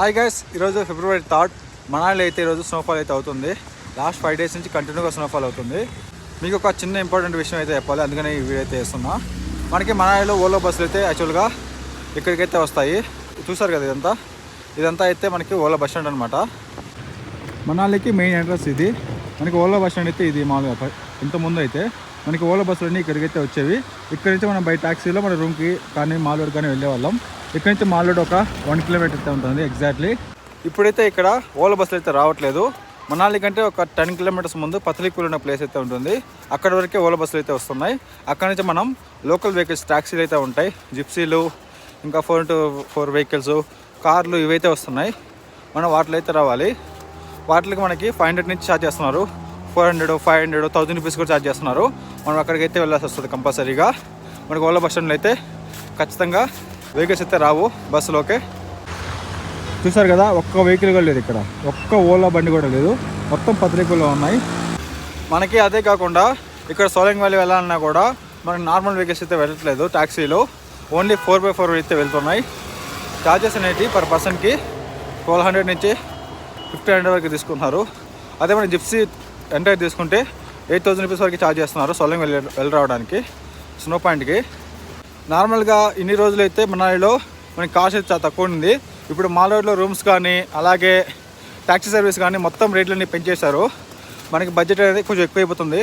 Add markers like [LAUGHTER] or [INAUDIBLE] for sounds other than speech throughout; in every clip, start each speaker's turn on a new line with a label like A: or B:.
A: Hi guys ఈరోజు February third Manali అయితే ఈరోజు స్నోఫాల్ అయితే అవుతుంది. లాస్ట్ ఫైవ్ డేస్ నుంచి కంటిన్యూగా స్నోఫాల్ అవుతుంది. మీకు ఒక చిన్న ఇంపార్టెంట్ విషయం అయితే చెప్పాలి అందుకని ఈ వీడియో అయితే వేస్తున్నా మనకి మనాలిలో ఓలో బస్సులు అయితే యాక్చువల్గా ఇక్కడికైతే వస్తాయి. చూసారు కదా ఇదంతా? ఇదంతా అయితే మనకి ఓలా బస్ స్టాండ్ అనమాట మనాలికి మెయిన్ ఎంట్రన్స్ ఇది. మనకి ఓలా బస్ స్టాండ్ అయితే ఇది మామూలుగా ఇంతకుముందు ముందు అయితే మనకి ఓలా బస్సులన్నీ ఇక్కడికైతే వచ్చేవి. ఇక్కడ నుంచి మనం బై ట్యాక్సీలో మన రూమ్కి కానీ మాలోడ్ కానీ వెళ్ళేవాళ్ళం. ఇక్కడ నుంచి మాలోడ్ ఒక వన్ కిలోమీటర్ అయితే ఉంటుంది ఎగ్జాక్ట్లీ ఇప్పుడైతే ఇక్కడ ఓలా బస్సులు అయితే రావట్లేదు. మనాలి కంటే ఒక టెన్ కిలోమీటర్స్ ముందు పతలిపూర్ ఉన్న ప్లేస్ అయితే ఉంటుంది. అక్కడ వరకే ఓలా బస్సులు అయితే వస్తున్నాయి. అక్కడ నుంచి మనం లోకల్ వెహికల్స్ ట్యాక్సీలు అయితే ఉంటాయి. జిప్సీలు ఇంకా ఫోర్ ఇంటూ ఫోర్ వెహికల్స్ కార్లు ఇవైతే వస్తున్నాయి. మనం వాటిలో అయితే రావాలి. వాటికి మనకి ఫైవ్ హండ్రెడ్ నుంచి ఛార్జ్ చేస్తున్నారు. Four hundred five hundred thousand rupees కూడా ఛార్జ్ చేస్తున్నారు. మనం అక్కడికైతే వెళ్ళాల్సి వస్తుంది కంపల్సరీగా మనకి ఓలా బస్ స్టాండ్లో అయితే ఖచ్చితంగా వెహికల్స్ అయితే రావు బస్సులోకి చూసారు కదా ఒక్క వెహికల్ కూడా లేదు ఇక్కడ. ఒక్క ఓలా బండి కూడా లేదు. మొత్తం పత్రికలు ఉన్నాయి. మనకి అదే కాకుండా ఇక్కడ సోలంగ్ వ్యాలీ వెళ్ళాలన్నా కూడా మనకి నార్మల్ వెహికల్స్ అయితే వెళ్ళట్లేదు ట్యాక్సీలు ఓన్లీ ఫోర్ బై ఫోర్ అయితే వెళ్తున్నాయి. ఛార్జెస్ అనేవి పర్ పర్సన్కి ట్వెల్వ్ హండ్రెడ్ నుంచి ఫిఫ్టీ హండ్రెడ్ వరకు తీసుకుంటున్నారు. అదే మన జిప్సీ ఎంటర్ తీసుకుంటే ఎయిట్ థౌసండ్ రూపీస్ వరకు ఛార్జ్ చేస్తున్నారు సోలంగ్ వెళ్ళి వెళ్ళి రావడానికి స్నో పాయింట్కి నార్మల్గా ఇన్ని రోజులు అయితే మనాలిలో మనకి కాస్ట్ అయితే చాలా తక్కువ ఉంది ఇప్పుడు మాల్ రోడ్లో రూమ్స్ కానీ అలాగే ట్యాక్సీ సర్వీస్ కానీ మొత్తం రేట్లన్నీ పెంచేశారు. మనకి బడ్జెట్ అనేది కొంచెం ఎక్కువ అయిపోతుంది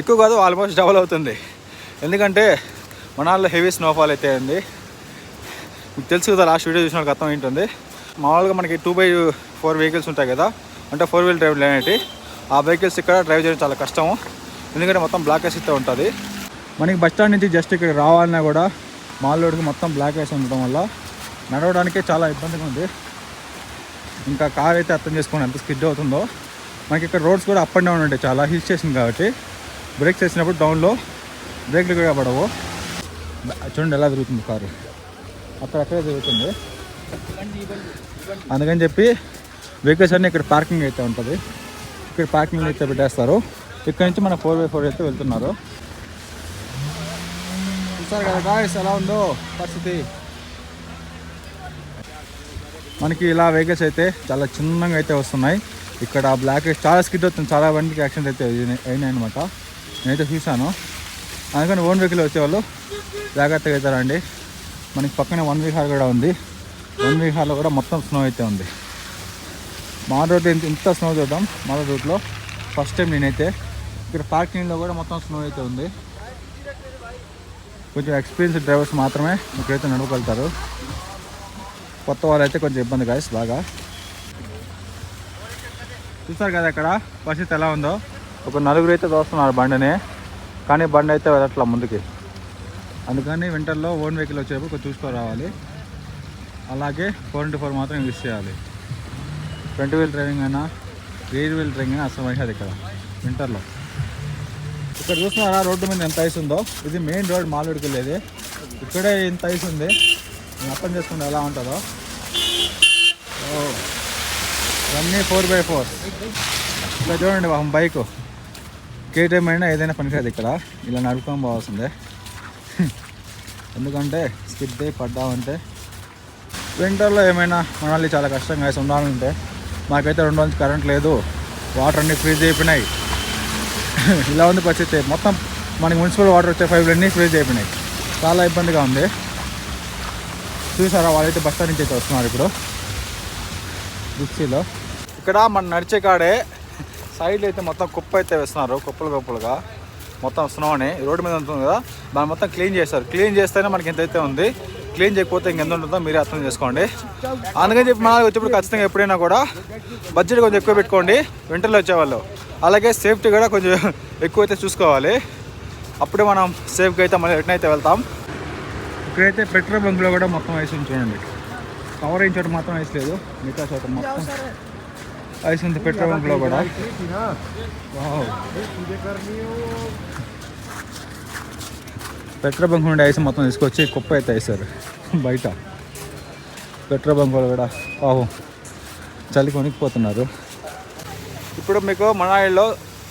A: ఎక్కువ కాదు ఆల్మోస్ట్ డబల్ అవుతుంది. ఎందుకంటే మనాల్లో హెవీ స్నోఫాల్ అయితే ఉంది మీకు తెలుసు కదా లాస్ట్ వీడియో చూసిన వాళ్ళకి అర్థం ఏంటుంది మామూలుగా మనకి టూ బై ఫోర్ వెహికల్స్ ఉంటాయి కదా అంటే ఫోర్ వీల్ డ్రైవ్ అనేటి ఆ వెహికల్స్ ఇక్కడ డ్రైవ్ చేయడం చాలా కష్టం ఎందుకంటే మొత్తం బ్లాక్ అయితే ఉంటుంది. మనకి బస్ స్టాండ్ నుంచి జస్ట్ ఇక్కడ రావాలన్నా కూడా మాల్ రోడ్కి మొత్తం బ్లాక్ వేసి ఉండటం వల్ల నడవడానికే చాలా ఇబ్బందిగా ఉంది. ఇంకా కార్ అయితే అర్థం చేసుకోండి ఎంత స్కిడ్ అవుతుందో. మనకి ఇక్కడ రోడ్స్ కూడా అప్ అండ్ డౌన్ ఉంటాయి చాలా హిల్ స్టేషన్ కాబట్టి. బ్రేక్స్ వేసినప్పుడు డౌన్లో బ్రేక్లు కూడా పడవు. చూడండి ఎలా తిరుగుతుంది కారు. అక్కడక్కడే తిరుగుతుంది. అందుకని చెప్పి వెహికల్స్ అన్నీ ఇక్కడ పార్కింగ్ అయితే ఉంటుంది. ఇక్కడ పార్కింగ్ అయితే పెట్టేస్తారు. ఇక్కడ నుంచి మన ఫోర్ బై ఫోర్ అయితే వెళ్తున్నారు. చూసారు కదా గాయస్ ఎలా ఉందో పరిస్థితి. మనకి ఇలా వెహికల్స్ అయితే చాలా చిన్నగా అయితే వస్తున్నాయి. ఇక్కడ బ్లాక్ చాలా స్కిడ్ అవుతుంది చాలా బండికి యాక్సిడెంట్ అయితే అయినాయి- అనమాట నేనైతే చూశాను. అందుకని ఓన్ వెహికల్ వచ్చేవాళ్ళు జాగ్రత్తగా అవుతారండి మనకి పక్కనే వన్ విహార్ కూడా ఉంది. వన్ విహార్లో కూడా మొత్తం స్నో అయితే ఉంది. మా రోడ్ ఇంత ఇంత స్నో చూద్దాం. మా రూట్లో ఫస్ట్ టైం నేనైతే. ఇక్కడ పార్కింగ్లో కూడా మొత్తం స్నో అయితే ఉంది. కొంచెం ఎక్స్పీరియన్స్ డ్రైవర్స్ మాత్రమే ఇక్కడైతే నడవగలుగుతారు. కొత్త వాళ్ళు అయితే కొంచెం ఇబ్బంది కాదు బాగా. చూస్తారు కదా ఇక్కడ పరిస్థితి ఎలా ఉందో. ఒక నలుగురు అయితే దోస్తున్నారు బండిని కానీ బండి అయితే వెళ్ళట్లా ముందుకి. అందుకని వింటర్లో ఓన్ వెహికల్ వచ్చేప్పుడు కొంచెం చూసుకొని రావాలి. అలాగే ఫోర్ ఇంటూ ఫోర్ మాత్రం యూజ్ చేయాలి. ఫ్రంట్ వీల్ డ్రైవింగ్ అయినా రీర్ వీల్ డ్రైవింగ్ అయినా అసలు ఇక్కడ వింటర్లో ఇక్కడ చూస్తున్నారా రోడ్డు మీద ఎంత ఐస్ ఉందో. ఇది మెయిన్ రోడ్ మాలూడికి వెళ్ళేది. ఇక్కడే ఇంత ఐస్ ఉంది. నేను అర్థం చేసుకుంటే ఎలా ఉంటుందో. ఓ. ఇవన్నీ ఫోర్ బై ఫోర్ ఇక్కడ చూడండి బాబు బైక్ కేటీఎం అయినా ఏదైనా పనికిరాదు ఇక్కడ. ఇలా నడుపుకొని పోవాల్సిందే. [LAUGHS] ఎందుకంటే స్కిప్ అయి పడ్డామంటే వింటర్లో ఏమైనా మనాలి చాలా కష్టంగా వేసి ఉండాలంటే మాకైతే రెండు రోజులు కరెంట్ లేదు. వాటర్ అన్నీ ఫ్రీజ్ అయిపోయినాయి. [LAUGHS] ఇలా ఉంది పరిస్థితి. మొత్తం మనకి మున్సిపల్ వాటర్ వచ్చే పైపులన్నీ ఫ్రీజ్ అయిపోయినాయి. చాలా ఇబ్బందిగా ఉంది. చూసారా వాళ్ళైతే బస్ స్టాండ్ నుంచి అయితే వస్తున్నారు ఇప్పుడు. దిక్సీలో ఇక్కడ మన నడిచే కాడే సైడ్లో అయితే మొత్తం కుప్ప అయితే వేస్తున్నారు. కుప్పలు కుప్పలుగా మొత్తం స్నోని రోడ్డు మీద ఉంటుంది కదా దాన్ని మొత్తం క్లీన్ చేస్తారు క్లీన్ చేస్తేనే మనకి ఎంతైతే ఉంది క్లీన్ చేయకపోతే ఇంకెంత ఉంటుందో మీరే అర్థం చేసుకోండి. అందుకని చెప్పి మన వచ్చేప్పుడు ఖచ్చితంగా ఎప్పుడైనా కూడా బడ్జెట్ కొంచెం ఎక్కువ పెట్టుకోండి. వింటర్లో వచ్చేవాళ్ళు. అలాగే సేఫ్టీ కూడా కొంచెం ఎక్కువ అయితే చూసుకోవాలి. అప్పుడే మనం సేఫ్గా అయితే మళ్ళీ రిటర్న్ అయితే వెళ్తాం. ఇక్కడైతే పెట్రోల్ బంక్లో కూడా మొత్తం ఐస్ ఉంది చూడండి. కవర్ అయిన చోట మాత్రం ఐస్ లేదు. మిగతా చోట మొత్తం ఐస్ ఉంది పెట్రోల్ బంక్లో కూడా. పెట్రోల్ బంక్ నుండి ఐస్ మొత్తం తీసుకొచ్చి కుప్ప అయితే వేసారు బయట. పెట్రోల్ బంక్లో కూడా పాపం చలి కొనికిపోతున్నారు. ఇప్పుడు మీకు మనాయిలో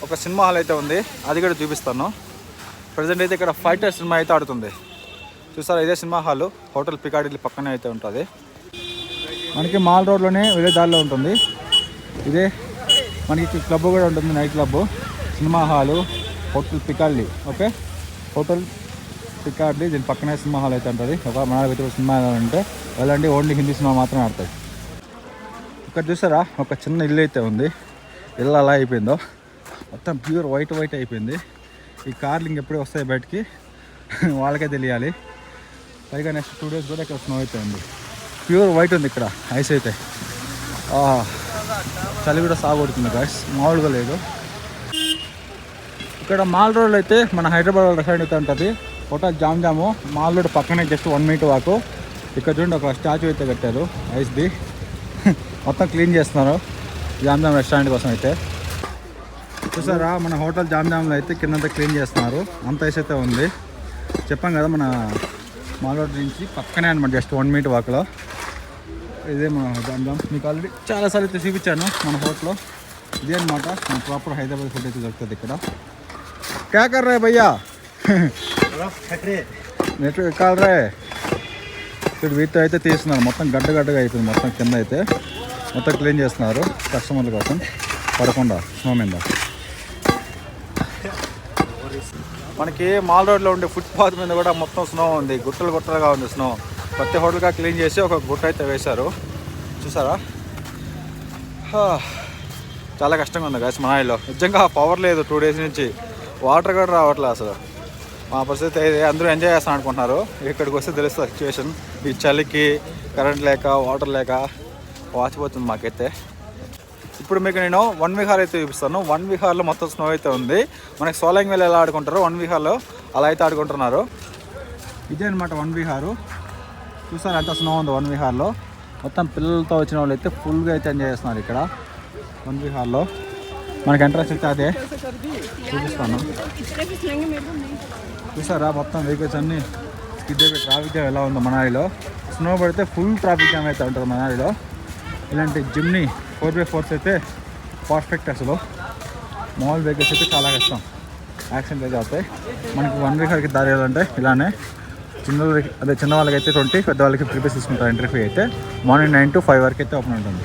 A: ఒక సినిమా హాల్ అయితే ఉంది. అది కూడా చూపిస్తాను. ప్రజెంట్ అయితే ఇక్కడ ఫైటర్ సినిమా అయితే ఆడుతుంది. చూసారా ఇదే సినిమా హాల్. హోటల్ పికాడిలి పక్కనే అయితే ఉంటుంది. మనకి మాల్ రోడ్లోనే వెళ్ళే దారిలో ఉంటుంది. ఇదే మనకి క్లబ్ కూడా ఉంటుంది night club cinema hall hotel Piccadilly okay? Hotel Piccadilly దీని పక్కనే సినిమా హాల్ అయితే ఉంటుంది. ఒక మన వ్యక్తి సినిమా ఉంటే అంటే వెళ్ళండి ఓన్లీ హిందీ సినిమా మాత్రమే ఆడతాయి. ఇక్కడ చూసారా ఒక చిన్న ఇల్లు అయితే ఉంది. ఇల్లు అలా అయిపోయిందో. మొత్తం ప్యూర్ వైట్ వైట్ అయిపోయింది. ఈ కార్లు ఇంకెప్పుడే వస్తాయి బయటికి? [LAUGHS] వాళ్ళకే తెలియాలి. పైగా నెక్స్ట్ టూ డేస్ కూడా ఇక్కడ స్నో అయితే ఉంది. ప్యూర్ వైట్ ఉంది ఇక్కడ ఐస్ అయితే. చలి కూడా సాగొడుతుంది గాయస్ మామూలుగా లేదు. ఇక్కడ మాల్ రోడ్ అయితే మన హైదరాబాద్ రెస్టారెంట్ అయితే ఉంటుంది. హోటల్ జామ్ జాము. మాల్ రోడ్ పక్కనే జస్ట్ వన్ మినిట్ వాకు ఇక్కడ చూడండి ఒక స్టాచ్యూ అయితే కట్టారు ఐస్ది [LAUGHS] మొత్తం క్లీన్ చేస్తున్నారు. జామ్ జామ్ రెస్టారెంట్ కోసం అయితే. చూసారా మన హోటల్ జామ్ జామ్లో అయితే కిందంతా క్లీన్ చేస్తున్నారు. అంత ఐస్ అయితే ఉంది. చెప్పాం కదా మన మాల్ రోడ్ నుంచి పక్కనే అనమాట జస్ట్ వన్ మినిట్ వాక్లో ఇదే మన జామ్ జామ్ మీకు ఆల్రెడీ చాలాసార్లు అయితే చూపించాను మన హోటల్లో. ఇదే అనమాట మన ప్రాపర్ హైదరాబాద్ ఫుడ్ అయితే దొరుకుతుంది ఇక్కడ. క్యా కర్ రే భయ్యా. నెట్ కాల్ రే. ఇప్పుడు వీటితో అయితే తీస్తున్నారు. మొత్తం గడ్డ గడ్డగా అయిపోయింది మొత్తం కింద అయితే. మొత్తం క్లీన్ చేస్తున్నారు. కస్టమర్ల కోసం. పడకుండా స్నో మీద. మనకి మాల్ రోడ్లో ఉండే ఫుట్పాత్ మీద కూడా మొత్తం స్నో ఉంది. గుట్టలు గుట్టలుగా ఉంది స్నో. ప్రతి హోటల్గా క్లీన్ చేసి ఒక గుట్ట అయితే వేశారు. చూసారా? చాలా కష్టంగా ఉంది గాయస్ మనాయిలో నిజంగా పవర్ లేదు టూ డేస్ నుంచి. వాటర్ కూడా రావట్లేదు అసలు. మా పరిస్థితి అయితే అందరూ ఎంజాయ్ చేస్తాను అనుకుంటున్నారు ఇక్కడికి వస్తే తెలుస్తుంది సిచ్యువేషన్ ఈ చలికి కరెంట్ లేక వాటర్ లేక. వాచిపోతుంది మాకైతే. ఇప్పుడు మీకు నేను వన్ విహార్ అయితే చూపిస్తాను. వన్ విహార్లో మొత్తం స్నో అయితే ఉంది. మనకి సోలాంగ్ వేలు ఎలా ఆడుకుంటారో వన్ విహార్లో అలా అయితే ఆడుకుంటున్నారు. ఇదే అనమాట వన్ విహారు. చూసారు ఎంత స్నో ఉంది వన్ విహార్లో. మొత్తం పిల్లలతో వచ్చిన వాళ్ళు అయితే ఫుల్గా అయితే ఎంజాయ్ చేస్తున్నారు ఇక్కడ. వన్ విహార్లో. మనకి ఎంట్రన్స్ అయితే అదే. చూపిస్తాను. చూసారా మొత్తం వెహికల్స్ అన్నీ స్కిడ్ అయిపోయి ట్రాఫిక్ జామ్ ఎలా ఉందో మనాలిలో. స్నో పడితే ఫుల్ ట్రాఫిక్ జామ్ అయితే ఉంటుంది మనాలిలో. ఇలాంటి జిమ్ని ఫోర్ బై ఫోర్స్ అయితే పర్ఫెక్ట్ అసలు. మామూలు వెహికల్స్ అయితే చాలా కష్టం. యాక్సిడెంట్ అయితే అవుతాయి. మనకి వన్ వీక్ దారి ఏదంటే ఇలానే చిన్న వాళ్ళకి- అదే చిన్న వాళ్ళకి అయితే ట్వంటీ పెద్ద వాళ్ళకి ఫిఫ్టీ తీసుకుంటారు ఎంట్రీ ఫీ అయితే. మార్నింగ్ నైన్ టు ఫైవ్ వరకు అయితే ఓపెన్ ఉంటుంది.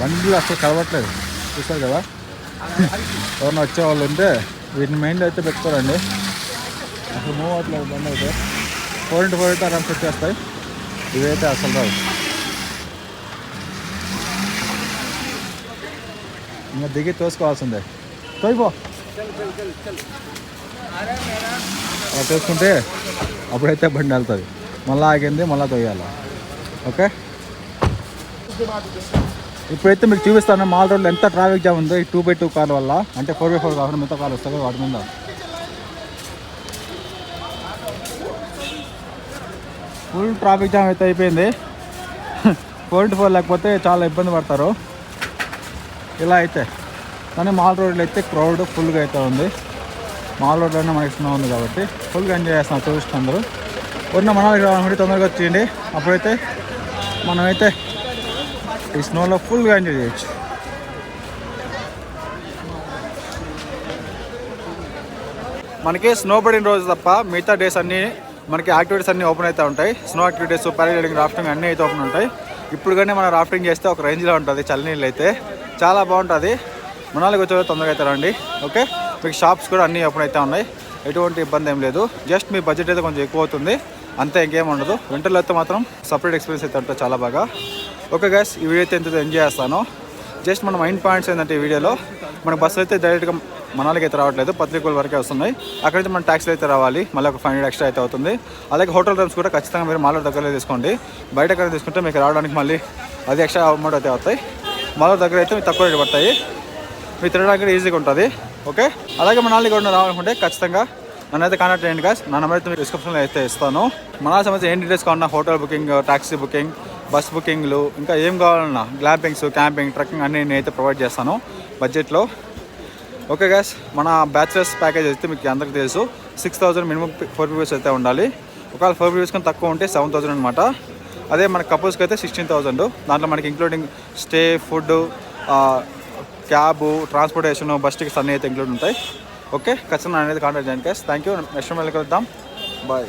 A: బండ్లు అసలు కలవట్లేదు. చూస్తారు కదా? ఎవరైనా వచ్చే వాళ్ళు ఉంటే వీటిని మెయిన్లో అయితే పెట్టుకోరండి. అసలు మూవ్ అవ్వట్లేదు బండి అయితే. ఫోర్ ఇంటూ ఫోర్ అయితే ఆరామ్స్ వచ్చేస్తాయి. ఇవైతే అసలు రావు. ఇంకా దిగి తోసుకోవాల్సిందే. తోయిపో అలా తోసుకుంటే అప్పుడైతే బండి వెళ్తుంది మళ్ళీ ఆగింది మళ్ళీ తోయాలి. ఓకే? ఇప్పుడైతే మీకు చూపిస్తాను మాల్ రోడ్లో ఎంత ట్రాఫిక్ జామ్ ఉందో ఈ టూ బై టూ కార్ వల్ల. అంటే ఫోర్ బై ఫోర్ కాకుండా మిగతా కార్లు వస్తాయి వాటి మీద. ఫుల్ ట్రాఫిక్ జామ్ అయితే అయిపోయింది. ఫోర్ ఇంటూ ఫోర్ లేకపోతే చాలా ఇబ్బంది పడతారు. ఇలా అయితే. కానీ మాల్ రోడ్లో అయితే క్రౌడ్ ఫుల్గా అయితే ఉంది. మాల్ రోడ్లోనే మనకి స్నో ఉంది కాబట్టి ఫుల్గా ఎంజాయ్ చేస్తున్నాం టూరిస్ట్ అందరూ. ఉన్న మనాలికి రావాలంటే తొందరగా వచ్చేయండి. అప్పుడైతే మనమైతే ఈ స్నోలో ఫుల్గా ఎంజాయ్ చేయొచ్చు. మనకి స్నో పడిన రోజు తప్ప మిగతా డేస్ అన్నీ మనకి యాక్టివిటీస్ అన్నీ ఓపెన్ అవుతూ ఉంటాయి. స్నో యాక్టివిటీస్ పారాగ్లైడింగ్ రాఫ్టింగ్ అన్నీ అయితే ఓపెన్ ఉంటాయి. ఇప్పుడు కానీ మనం రాఫ్టింగ్ చేస్తే ఒక రేంజ్లో ఉంటుంది చల్లనీళ్ళు అయితే. చాలా బాగుంటుంది. మనాలికి వచ్చే తొందరగా అయితే రండి. ఓకే మీకు షాప్స్ కూడా అన్నీ ఓపెన్ అయితే ఉన్నాయి. ఎటువంటి ఇబ్బంది ఏం లేదు. జస్ట్ మీ బడ్జెట్ అయితే కొంచెం ఎక్కువ అవుతుంది. అంతే ఇంకేం ఉండదు. వింటర్లో అయితే మాత్రం సపరేట్ ఎక్స్పీరియన్స్ అయితే ఉంటుంది చాలా బాగా. ఓకే గ్యాస్ ఈ వీడియో అయితే ఎంత ఎంజాయ్ చేస్తాను. జస్ట్ మన మైండ్ పాయింట్స్ ఏంటంటే ఈ వీడియోలో మన బస్సు అయితే డైరెక్ట్గా మనాలకి అయితే రావట్లేదు పత్రికల వరకే వస్తున్నాయి. అక్కడైతే మన ట్యాక్సీలు అయితే రావాలి మళ్ళీ ఒక ఫైవ్ హండ్రెడ్ ఎక్స్ట్రా అయితే అవుతుంది. అలాగే హోటల్ రూమ్స్ కూడా ఖచ్చితంగా మీరు మాలో దగ్గరలో తీసుకోండి. బయట ఎక్కడ తీసుకుంటే మీకు రావడానికి మళ్ళీ అది ఎక్స్ట్రా అమౌంట్ అయితే అవుతాయి. మాలో దగ్గర అయితే మీకు తక్కువ రేటు పడతాయి. మీరు తినడానికి ఈజీగా ఉంటుంది. ఓకే అలాగే మనాలి కూడా రావాలనుకుంటే ఖచ్చితంగా నన్ను అయితే కాంటాక్ట్ చేయండి గాస్ నా నెంబర్ అయితే మీకు డిస్క్రిప్షన్లో అయితే ఇస్తాను. మనాలి సంబంధించి ఏం డీటెయిల్స్ కావాలన్నా hotel booking taxi booking bus బుకింగ్లు ఇంకా ఏం కావాలన్నా గ్లాంపింగ్స్ క్యాంపింగ్ ట్రెక్కింగ్ అన్నీ నేను అయితే ప్రొవైడ్ చేస్తాను బడ్జెట్లో. ఓకే గ్యాస్ మన బ్యాచులర్స్ ప్యాకేజ్ అయితే మీకు అందరికీ తెలుసు. Six thousand minimum four peoples అయితే ఉండాలి. ఒకవేళ ఫోర్ పీపుల్స్ కానీ తక్కువ ఉంటే సెవెన్ థౌసండ్ అనమాట అదే మన కపుల్స్కి అయితే సిక్స్టీన్ థౌసండ్. దాంట్లో మనకి including stay food cab transportation bus tickets అన్నీ అయితే ఇంక్లూడ్ ఉంటాయి. ఓకే ఖచ్చితంగా అనేది కాంటాక్ట్ చేయండి గ్యాస్ థ్యాంక్ యూ నెక్స్ట్ మళ్ళీ కలుద్దాం. బాయ్